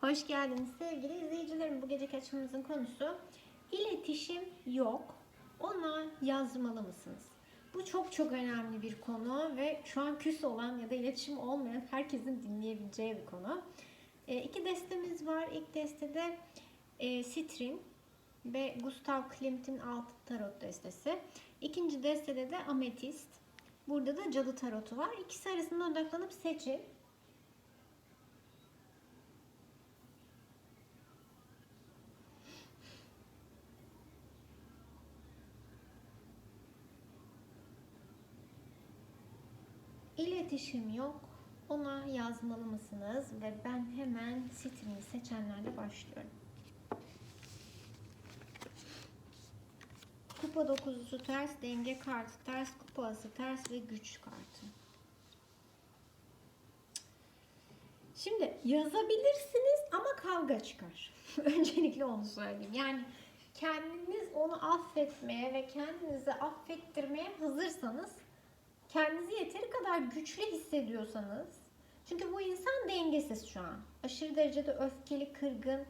Hoş geldiniz sevgili izleyicilerim. Bu geceki açımızın konusu iletişim yok. Ona yazmalı mısınız? Bu çok çok önemli bir konu ve şu an küs olan ya da iletişim olmayan herkesin dinleyebileceği bir konu. E, iki destemiz var. İlk destede e, Sitrin ve Gustav Klimt'in Altı Tarot destesi. İkinci destede de Ametist. Burada da Cadı Tarotu var. İkisi arasında odaklanıp seçin. İletişim yok. Ona yazmalı mısınız? Ve ben hemen sitrini seçenlerle başlıyorum. Kupa dokuzusu ters, denge kartı ters, kupa ası ters ve güç kartı. Şimdi yazabilirsiniz ama kavga çıkar. Öncelikle onu söyleyeyim. Yani kendiniz onu affetmeye ve kendinizi affettirmeye hazırsanız kendinizi yeteri kadar güçlü hissediyorsanız çünkü bu insan dengesiz şu an. Aşırı derecede öfkeli, kırgın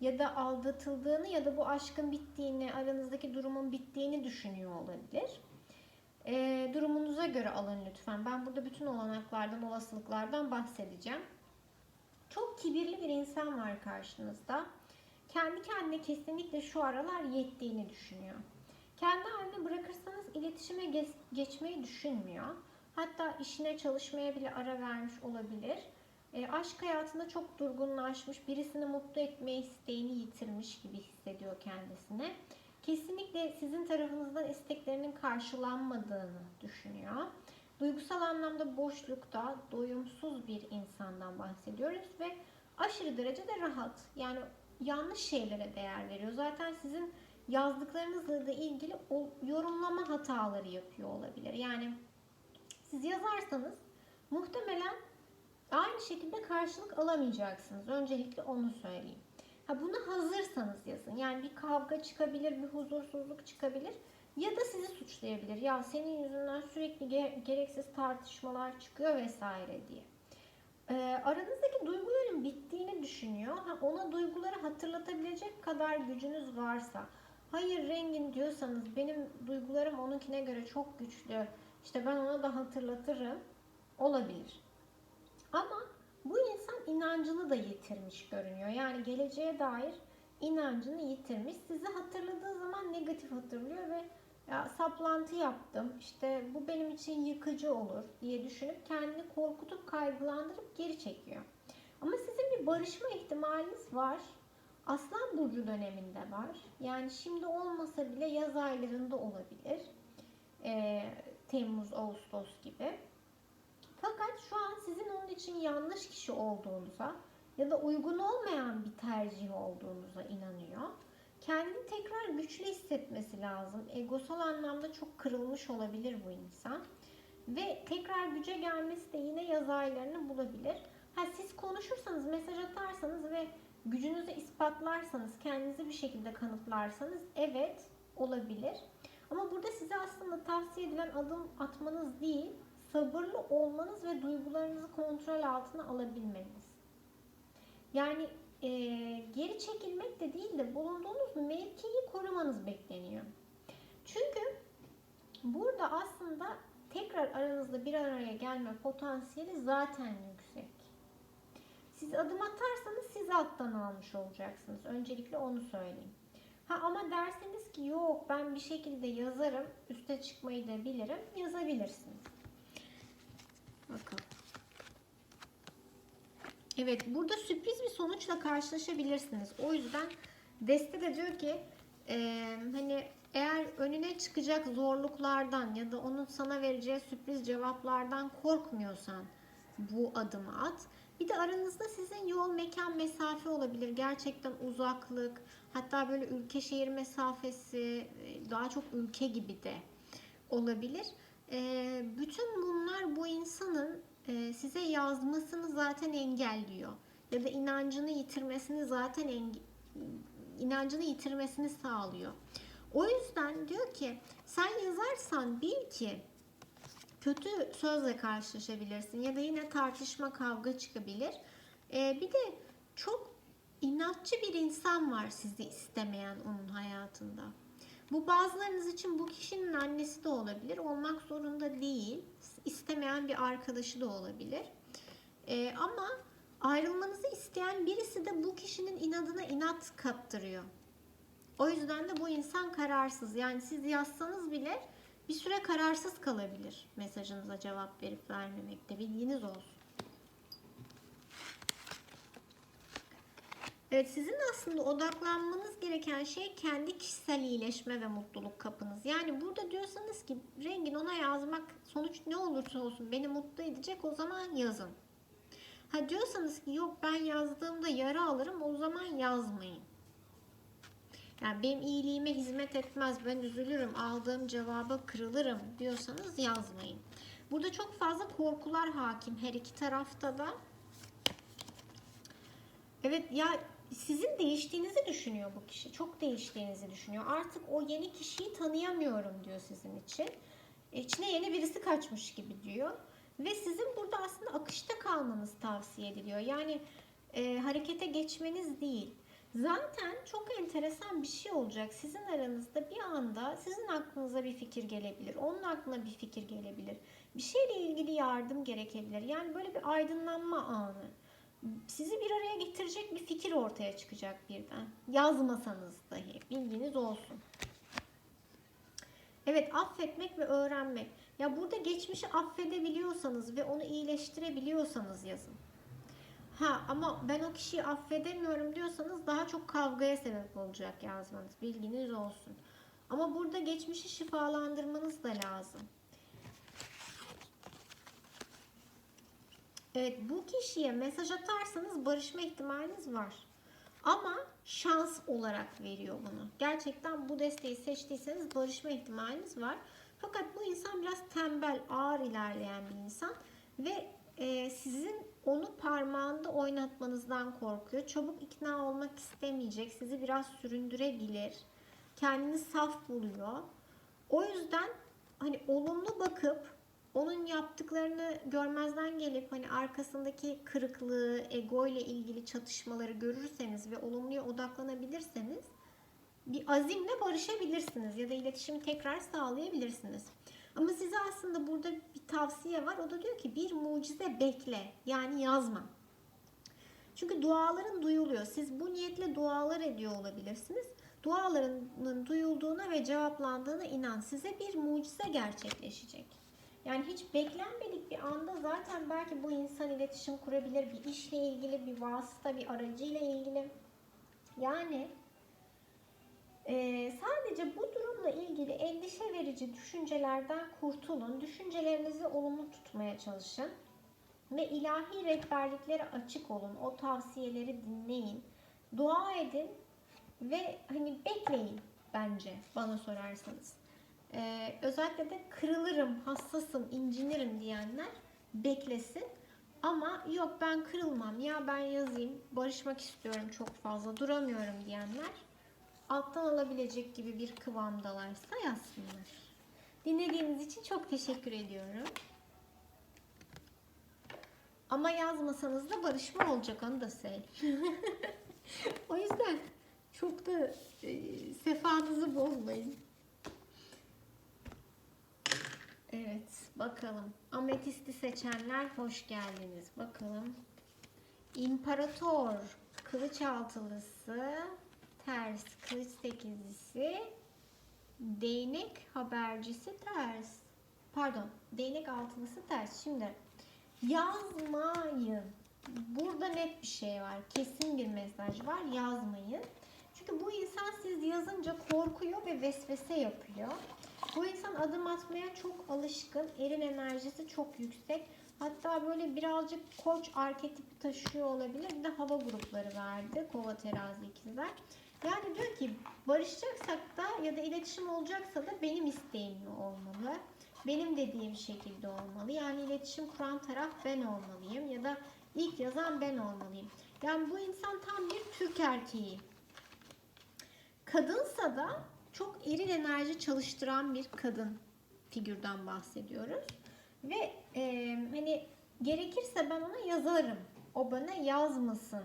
ya da aldatıldığını ya da bu aşkın bittiğini, aranızdaki durumun bittiğini düşünüyor olabilir. E, durumunuza göre alın lütfen. Ben burada bütün olanaklardan, olasılıklardan bahsedeceğim. Çok kibirli bir insan var karşınızda. Kendi kendine kesinlikle şu aralar yettiğini düşünüyor. Kendi haline bırakırsanız iletişime geç- geçmeyi düşünmüyor. Hatta işine çalışmaya bile ara vermiş olabilir. E, aşk hayatında çok durgunlaşmış, birisini mutlu etme isteğini yitirmiş gibi hissediyor kendisine. Kesinlikle sizin tarafınızdan isteklerinin karşılanmadığını düşünüyor. Duygusal anlamda boşlukta, doyumsuz bir insandan bahsediyoruz ve aşırı derecede rahat. Yani yanlış şeylere değer veriyor. Zaten sizin yazdıklarınızla da ilgili o yorumlama hataları yapıyor olabilir. Yani siz yazarsanız muhtemelen aynı şekilde karşılık alamayacaksınız. Öncelikle onu söyleyeyim. Ha buna hazırsanız yazın. Yani bir kavga çıkabilir, bir huzursuzluk çıkabilir ya da sizi suçlayabilir. Ya senin yüzünden sürekli ge- gereksiz tartışmalar çıkıyor vesaire diye. Ee, aranızdaki duyguların bittiğini düşünüyor. Ha, ona duyguları hatırlatabilecek kadar gücünüz varsa, hayır rengin diyorsanız benim duygularım onunkine göre çok güçlü. İşte ben ona da hatırlatırım. Olabilir. Ama bu insan inancını da yitirmiş görünüyor. Yani geleceğe dair inancını yitirmiş. Sizi hatırladığı zaman negatif hatırlıyor ve ya saplantı yaptım. İşte bu benim için yıkıcı olur diye düşünüp kendini korkutup kaygılandırıp geri çekiyor. Ama sizin bir barışma ihtimaliniz var. Aslan burcu döneminde var. Yani şimdi olmasa bile yaz aylarında olabilir. Ee, Temmuz, Ağustos gibi. Fakat şu an sizin onun için yanlış kişi olduğunuza ya da uygun olmayan bir tercih olduğunuza inanıyor. Kendini tekrar güçlü hissetmesi lazım. Egosal anlamda çok kırılmış olabilir bu insan. Ve tekrar güce gelmesi de yine yaz aylarını bulabilir. Ha siz konuşursanız, mesaj atarsanız ve gücünüzü ispatlarsanız, kendinizi bir şekilde kanıtlarsanız evet olabilir. Ama burada size aslında tavsiye edilen adım atmanız değil, sabırlı olmanız ve duygularınızı kontrol altına alabilmeniz. Yani e, geri çekilmek de değil de bulunduğunuz mevkiyi korumanız bekleniyor. Çünkü burada aslında tekrar aranızda bir araya gelme potansiyeli zaten yüksek. Siz adım atarsanız siz alttan almış olacaksınız. Öncelikle onu söyleyeyim. Ha ama derseniz ki yok ben bir şekilde yazarım, üste çıkmayı da bilirim, yazabilirsiniz. Bakalım. Evet burada sürpriz bir sonuçla karşılaşabilirsiniz. O yüzden Deste de diyor ki e, hani eğer önüne çıkacak zorluklardan ya da onun sana vereceği sürpriz cevaplardan korkmuyorsan bu adımı at. Bir de aranızda sizin yol, mekan, mesafe olabilir. Gerçekten uzaklık, hatta böyle ülke şehir mesafesi, daha çok ülke gibi de olabilir. E, bütün bunlar bu insanın e, size yazmasını zaten engelliyor. Ya da inancını yitirmesini zaten inancını yitirmesini sağlıyor. O yüzden diyor ki sen yazarsan bil ki kötü sözle karşılaşabilirsin ya da yine tartışma kavga çıkabilir. Ee, bir de çok inatçı bir insan var sizi istemeyen onun hayatında. Bu bazılarınız için bu kişinin annesi de olabilir. Olmak zorunda değil. İstemeyen bir arkadaşı da olabilir. Ee, ama ayrılmanızı isteyen birisi de bu kişinin inadına inat kattırıyor. O yüzden de bu insan kararsız. Yani siz yazsanız bile bir süre kararsız kalabilir mesajınıza cevap verip vermemekte. Bilginiz olsun. Evet sizin aslında odaklanmanız gereken şey kendi kişisel iyileşme ve mutluluk kapınız. Yani burada diyorsanız ki rengin ona yazmak sonuç ne olursa olsun beni mutlu edecek o zaman yazın. Ha diyorsanız ki yok ben yazdığımda yara alırım o zaman yazmayın. Yani benim iyiliğime hizmet etmez ben üzülürüm aldığım cevaba kırılırım diyorsanız yazmayın. Burada çok fazla korkular hakim her iki tarafta da. Evet ya sizin değiştiğinizi düşünüyor bu kişi. Çok değiştiğinizi düşünüyor. Artık o yeni kişiyi tanıyamıyorum diyor sizin için. İçine yeni birisi kaçmış gibi diyor. Ve sizin burada aslında akışta kalmanız tavsiye ediliyor. Yani e, harekete geçmeniz değil. Zaten çok enteresan bir şey olacak. Sizin aranızda bir anda sizin aklınıza bir fikir gelebilir. Onun aklına bir fikir gelebilir. Bir şeyle ilgili yardım gerekebilir. Yani böyle bir aydınlanma anı sizi bir araya getirecek bir fikir ortaya çıkacak birden. Yazmasanız dahi bilginiz olsun. Evet affetmek ve öğrenmek. Ya burada geçmişi affedebiliyorsanız ve onu iyileştirebiliyorsanız yazın. Ha ama ben o kişiyi affedemiyorum diyorsanız daha çok kavgaya sebep olacak yazmanız. Bilginiz olsun. Ama burada geçmişi şifalandırmanız da lazım. Evet bu kişiye mesaj atarsanız barışma ihtimaliniz var. Ama şans olarak veriyor bunu. Gerçekten bu desteği seçtiyseniz barışma ihtimaliniz var. Fakat bu insan biraz tembel, ağır ilerleyen bir insan ve e, sizin onu parmağında oynatmanızdan korkuyor. Çabuk ikna olmak istemeyecek. Sizi biraz süründürebilir. Kendini saf buluyor. O yüzden hani olumlu bakıp onun yaptıklarını görmezden gelip hani arkasındaki kırıklığı, ego ile ilgili çatışmaları görürseniz ve olumluya odaklanabilirseniz bir azimle barışabilirsiniz ya da iletişim tekrar sağlayabilirsiniz. Ama size aslında burada bir tavsiye var. O da diyor ki bir mucize bekle. Yani yazma. Çünkü duaların duyuluyor. Siz bu niyetle dualar ediyor olabilirsiniz. Dualarının duyulduğuna ve cevaplandığına inan. Size bir mucize gerçekleşecek. Yani hiç beklenmedik bir anda zaten belki bu insan iletişim kurabilir. Bir işle ilgili, bir vasıta, bir aracıyla ilgili. Yani e, sadece bu durumla ilgili endişe verici düşüncelerden kurtulun. Düşüncelerinizi olumlu tutmaya çalışın. Ve ilahi rehberliklere açık olun. O tavsiyeleri dinleyin. Dua edin ve hani bekleyin bence bana sorarsanız. Ee, özellikle de kırılırım, hassasım, incinirim diyenler beklesin. Ama yok ben kırılmam ya ben yazayım, barışmak istiyorum çok fazla, duramıyorum diyenler alttan alabilecek gibi bir kıvamdalarsa yazsınlar. Dinlediğiniz için çok teşekkür ediyorum. Ama yazmasanız da barışma olacak onu da söyleyeyim. o yüzden çok da e, sefanızı bozmayın. Evet, bakalım. Ametisti seçenler hoş geldiniz. Bakalım. İmparator, kılıç altılısı, ters, kılıç sekizlisi, değnek habercisi ters. Pardon, değnek altılısı ters. Şimdi yazmayın. Burada net bir şey var. Kesin bir mesaj var. Yazmayın. Çünkü bu insan siz yazınca korkuyor ve vesvese yapıyor. Bu insan adım atmaya çok alışkın. Erin enerjisi çok yüksek. Hatta böyle birazcık koç arketipi taşıyor olabilir. Bir de hava grupları verdi. Kova terazi ikizler. Yani diyor ki barışacaksak da ya da iletişim olacaksa da benim isteğimle olmalı. Benim dediğim şekilde olmalı. Yani iletişim kuran taraf ben olmalıyım ya da ilk yazan ben olmalıyım. Yani bu insan tam bir Türk erkeği. Kadınsa da çok eril enerji çalıştıran bir kadın figürden bahsediyoruz. Ve e, hani gerekirse ben ona yazarım. O bana yazmasın.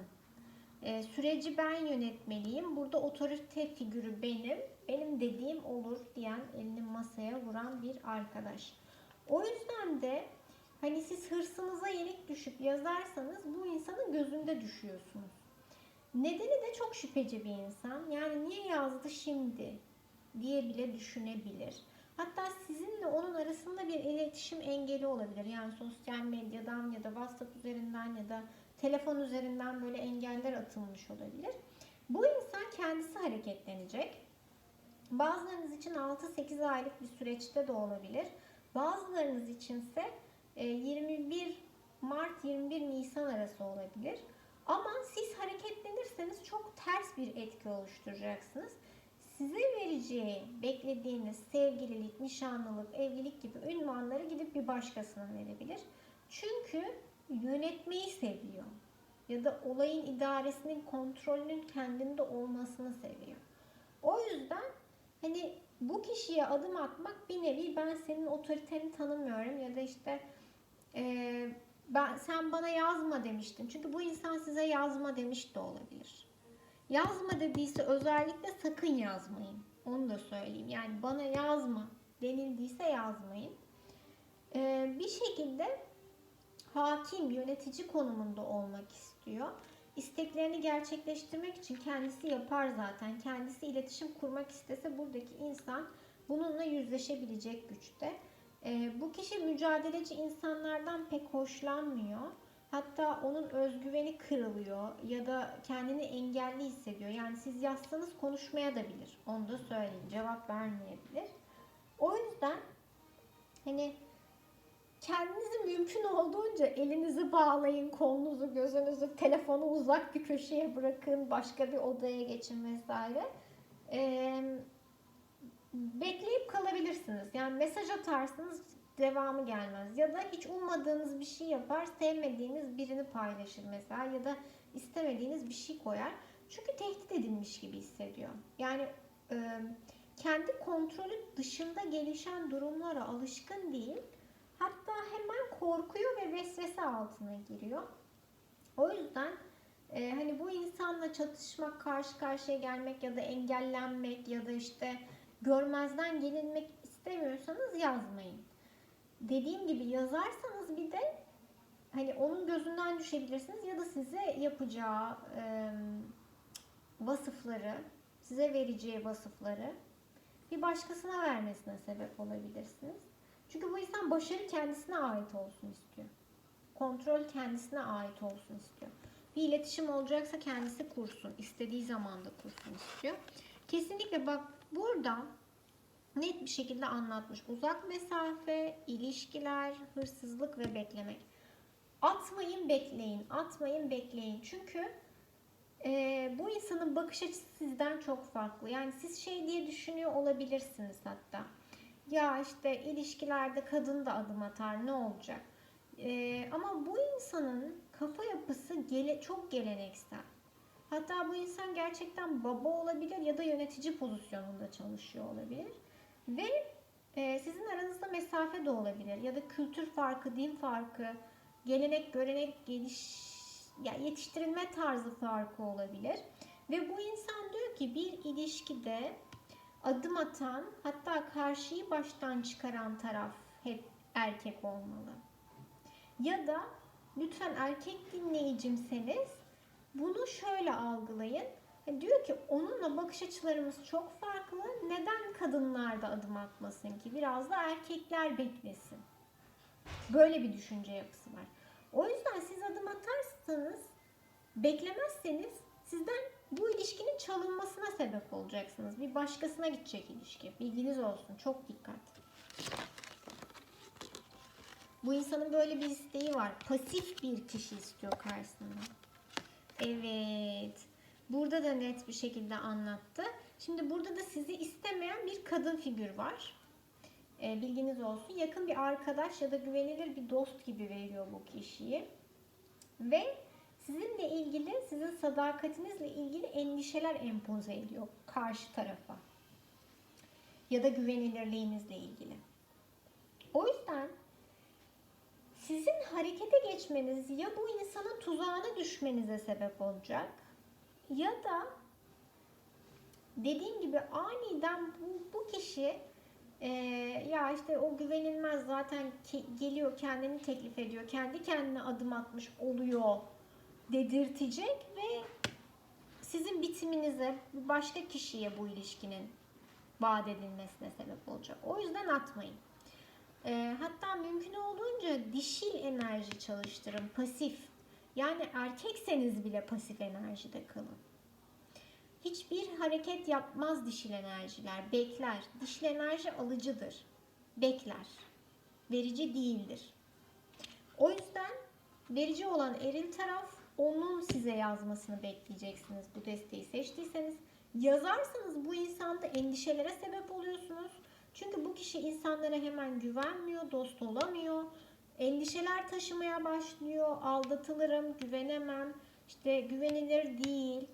E, süreci ben yönetmeliyim. Burada otorite figürü benim. Benim dediğim olur diyen elini masaya vuran bir arkadaş. O yüzden de hani siz hırsınıza yenik düşüp yazarsanız bu insanın gözünde düşüyorsunuz. Nedeni de çok şüpheci bir insan. Yani niye yazdı şimdi diye bile düşünebilir. Hatta sizinle onun arasında bir iletişim engeli olabilir. Yani sosyal medyadan ya da WhatsApp üzerinden ya da telefon üzerinden böyle engeller atılmış olabilir. Bu insan kendisi hareketlenecek. Bazılarınız için 6-8 aylık bir süreçte de olabilir. Bazılarınız içinse e, 21 Mart 21 Nisan arası olabilir. Ama siz hareketlenirseniz çok ters bir etki oluşturacaksınız. Size vereceği beklediğiniz sevgililik, nişanlılık, evlilik gibi ünvanları gidip bir başkasına verebilir. Çünkü yönetmeyi seviyor. Ya da olayın idaresinin kontrolünün kendinde olmasını seviyor. O yüzden hani bu kişiye adım atmak bir nevi ben senin otoriteni tanımıyorum ya da işte eee ben sen bana yazma demiştin. Çünkü bu insan size yazma demiş de olabilir. Yazma dediyse özellikle sakın yazmayın. Onu da söyleyeyim. Yani bana yazma denildiyse yazmayın. Ee, bir şekilde hakim, yönetici konumunda olmak istiyor. İsteklerini gerçekleştirmek için kendisi yapar zaten. Kendisi iletişim kurmak istese buradaki insan bununla yüzleşebilecek güçte. Ee, bu kişi mücadeleci insanlardan pek hoşlanmıyor. Hatta onun özgüveni kırılıyor ya da kendini engelli hissediyor. Yani siz yazsanız konuşmaya da bilir. Onu da söyleyeyim. Cevap vermeyebilir. O yüzden hani kendinizi mümkün olduğunca elinizi bağlayın, kolunuzu, gözünüzü, telefonu uzak bir köşeye bırakın, başka bir odaya geçin vesaire. Ee, bekleyip kalabilirsiniz. Yani mesaj atarsınız devamı gelmez. Ya da hiç ummadığınız bir şey yapar, sevmediğiniz birini paylaşır mesela ya da istemediğiniz bir şey koyar. Çünkü tehdit edilmiş gibi hissediyor. Yani e, kendi kontrolü dışında gelişen durumlara alışkın değil. Hatta hemen korkuyor ve vesvese altına giriyor. O yüzden e, hani bu insanla çatışmak, karşı karşıya gelmek ya da engellenmek ya da işte görmezden gelinmek istemiyorsanız yazmayın. Dediğim gibi yazarsanız bir de hani onun gözünden düşebilirsiniz ya da size yapacağı e, vasıfları, size vereceği vasıfları bir başkasına vermesine sebep olabilirsiniz. Çünkü bu insan başarı kendisine ait olsun istiyor. Kontrol kendisine ait olsun istiyor. Bir iletişim olacaksa kendisi kursun. istediği zamanda kursun istiyor. Kesinlikle bak burada net bir şekilde anlatmış. Uzak mesafe, ilişkiler, hırsızlık ve beklemek. Atmayın bekleyin, atmayın bekleyin. Çünkü e, bu insanın bakış açısı sizden çok farklı. Yani siz şey diye düşünüyor olabilirsiniz hatta. Ya işte ilişkilerde kadın da adım atar ne olacak? E, ama bu insanın kafa yapısı gele, çok geleneksel. Hatta bu insan gerçekten baba olabilir ya da yönetici pozisyonunda çalışıyor olabilir. Ve e, sizin aranızda mesafe de olabilir ya da kültür farkı, din farkı, gelenek, görenek, geliş, yani yetiştirilme tarzı farkı olabilir. Ve bu insan diyor ki bir ilişkide adım atan hatta karşıyı baştan çıkaran taraf hep erkek olmalı. Ya da lütfen erkek dinleyicimseniz bunu şöyle algılayın. Diyor ki onunla bakış açılarımız çok farklı. Neden kadınlar da adım atmasın ki? Biraz da erkekler beklesin. Böyle bir düşünce yapısı var. O yüzden siz adım atarsanız, beklemezseniz sizden bu ilişkinin çalınmasına sebep olacaksınız. Bir başkasına gidecek ilişki. Bilginiz olsun. Çok dikkat. Bu insanın böyle bir isteği var. Pasif bir kişi istiyor karşısında. Evet. Burada da net bir şekilde anlattı. Şimdi burada da sizi istemeyen bir kadın figür var. E, bilginiz olsun. Yakın bir arkadaş ya da güvenilir bir dost gibi veriyor bu kişiyi. Ve sizinle ilgili, sizin sadakatinizle ilgili endişeler empoze ediyor karşı tarafa. Ya da güvenilirliğinizle ilgili. O yüzden sizin harekete geçmeniz ya bu insanın tuzağına düşmenize sebep olacak ya da dediğim gibi aniden bu, bu kişi e, ya işte o güvenilmez zaten ke- geliyor kendini teklif ediyor. Kendi kendine adım atmış oluyor dedirtecek ve sizin bitiminize başka kişiye bu ilişkinin vaat edilmesine sebep olacak. O yüzden atmayın. E, hatta mümkün olduğunca dişil enerji çalıştırın. Pasif. Yani erkekseniz bile pasif enerjide kalın. Hiçbir hareket yapmaz dişil enerjiler. Bekler. Dişil enerji alıcıdır. Bekler. Verici değildir. O yüzden verici olan eril taraf onun size yazmasını bekleyeceksiniz bu desteği seçtiyseniz. Yazarsanız bu insanda endişelere sebep oluyorsunuz. Çünkü bu kişi insanlara hemen güvenmiyor, dost olamıyor. Endişeler taşımaya başlıyor. Aldatılırım, güvenemem, işte güvenilir değil,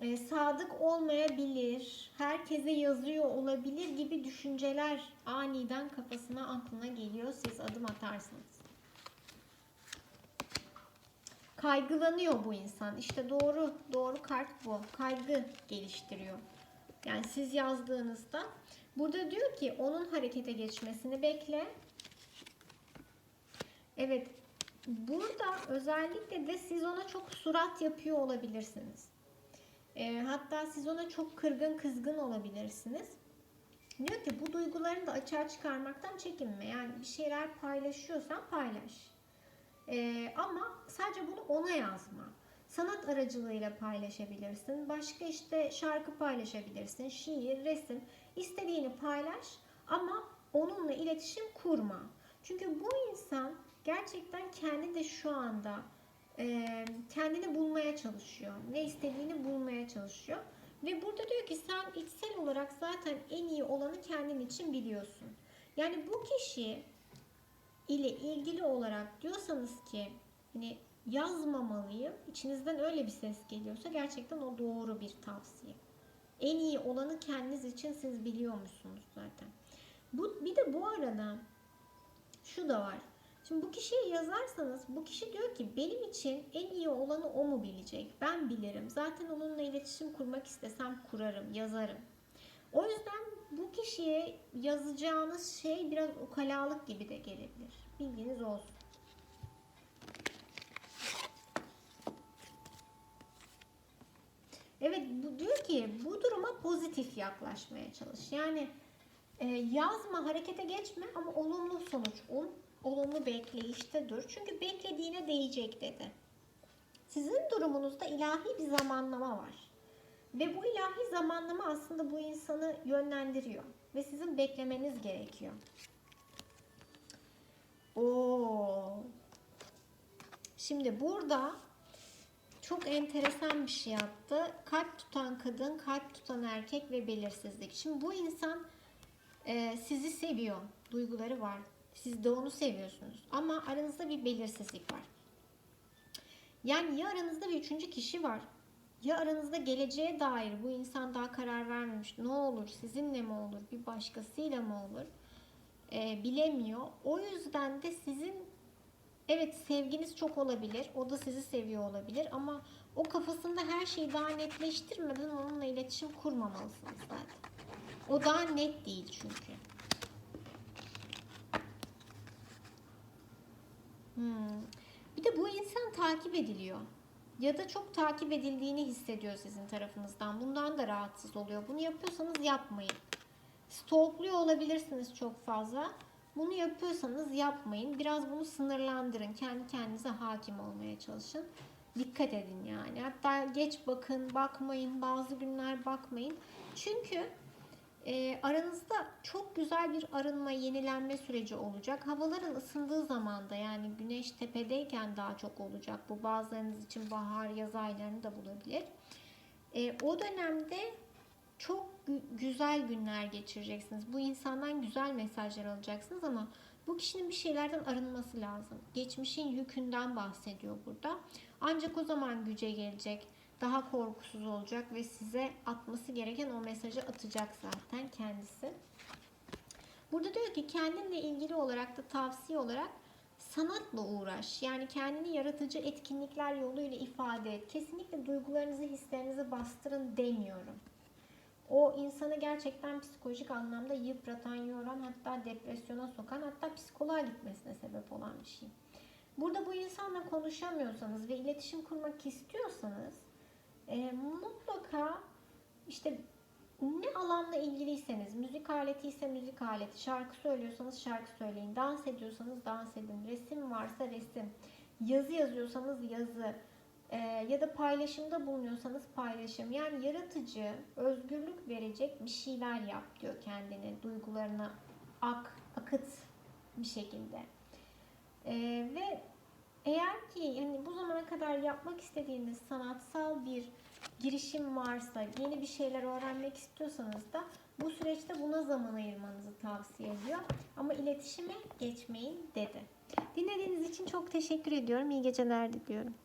e, sadık olmayabilir, herkese yazıyor olabilir gibi düşünceler aniden kafasına aklına geliyor. Siz adım atarsınız. Kaygılanıyor bu insan. İşte doğru, doğru kart bu. Kaygı geliştiriyor. Yani siz yazdığınızda burada diyor ki onun harekete geçmesini bekle. Evet. Burada özellikle de siz ona çok surat yapıyor olabilirsiniz. E, hatta siz ona çok kırgın kızgın olabilirsiniz. Diyor ki bu duygularını da açığa çıkarmaktan çekinme. Yani bir şeyler paylaşıyorsan paylaş. E, ama sadece bunu ona yazma. Sanat aracılığıyla paylaşabilirsin. Başka işte şarkı paylaşabilirsin. Şiir, resim. istediğini paylaş ama onunla iletişim kurma. Çünkü bu insan gerçekten kendi de şu anda e, kendini bulmaya çalışıyor. Ne istediğini bulmaya çalışıyor. Ve burada diyor ki sen içsel olarak zaten en iyi olanı kendin için biliyorsun. Yani bu kişi ile ilgili olarak diyorsanız ki hani yazmamalıyım. İçinizden öyle bir ses geliyorsa gerçekten o doğru bir tavsiye. En iyi olanı kendiniz için siz biliyormuşsunuz zaten. Bu bir de bu arada şu da var. Şimdi bu kişiye yazarsanız bu kişi diyor ki benim için en iyi olanı o mu bilecek? Ben bilirim. Zaten onunla iletişim kurmak istesem kurarım, yazarım. O yüzden bu kişiye yazacağınız şey biraz ukalalık gibi de gelebilir. Bilginiz olsun. Evet bu diyor ki bu duruma pozitif yaklaşmaya çalış. Yani e, yazma, harekete geçme ama olumlu sonuç um, olumlu bekleyişte dur. Çünkü beklediğine değecek dedi. Sizin durumunuzda ilahi bir zamanlama var. Ve bu ilahi zamanlama aslında bu insanı yönlendiriyor. Ve sizin beklemeniz gerekiyor. Oo. Şimdi burada çok enteresan bir şey yaptı. Kalp tutan kadın, kalp tutan erkek ve belirsizlik. Şimdi bu insan e, sizi seviyor. Duyguları var. Siz de onu seviyorsunuz. Ama aranızda bir belirsizlik var. Yani ya aranızda bir üçüncü kişi var. Ya aranızda geleceğe dair bu insan daha karar vermemiş. Ne olur sizinle mi olur bir başkasıyla mı olur e, bilemiyor. O yüzden de sizin evet sevginiz çok olabilir. O da sizi seviyor olabilir ama o kafasında her şeyi daha netleştirmeden onunla iletişim kurmamalısınız zaten. O daha net değil çünkü. Hmm. Bir de bu insan takip ediliyor. Ya da çok takip edildiğini hissediyor sizin tarafınızdan. Bundan da rahatsız oluyor. Bunu yapıyorsanız yapmayın. Stalkluyor olabilirsiniz çok fazla. Bunu yapıyorsanız yapmayın. Biraz bunu sınırlandırın. Kendi kendinize hakim olmaya çalışın. Dikkat edin yani. Hatta geç bakın, bakmayın. Bazı günler bakmayın. Çünkü e, aranızda çok güzel bir arınma, yenilenme süreci olacak. Havaların ısındığı zamanda yani güneş tepedeyken daha çok olacak. Bu bazılarınız için bahar, yaz aylarını da bulabilir. E, o dönemde çok gü- güzel günler geçireceksiniz. Bu insandan güzel mesajlar alacaksınız ama bu kişinin bir şeylerden arınması lazım. Geçmişin yükünden bahsediyor burada. Ancak o zaman güce gelecek daha korkusuz olacak ve size atması gereken o mesajı atacak zaten kendisi. Burada diyor ki kendinle ilgili olarak da tavsiye olarak sanatla uğraş. Yani kendini yaratıcı etkinlikler yoluyla ifade et. Kesinlikle duygularınızı, hislerinizi bastırın demiyorum. O insanı gerçekten psikolojik anlamda yıpratan, yoran, hatta depresyona sokan, hatta psikoloğa gitmesine sebep olan bir şey. Burada bu insanla konuşamıyorsanız ve iletişim kurmak istiyorsanız e, mutlaka işte ne alanla ilgiliyseniz, müzik aleti ise müzik aleti, şarkı söylüyorsanız şarkı söyleyin, dans ediyorsanız dans edin, resim varsa resim, yazı yazıyorsanız yazı e, ya da paylaşımda bulunuyorsanız paylaşım. Yani yaratıcı, özgürlük verecek bir şeyler yap diyor kendine, duygularını ak, akıt bir şekilde. E, ve eğer ki yani bu zamana kadar yapmak istediğiniz sanatsal bir girişim varsa, yeni bir şeyler öğrenmek istiyorsanız da bu süreçte buna zaman ayırmanızı tavsiye ediyor. Ama iletişime geçmeyin dedi. Dinlediğiniz için çok teşekkür ediyorum. İyi geceler diliyorum.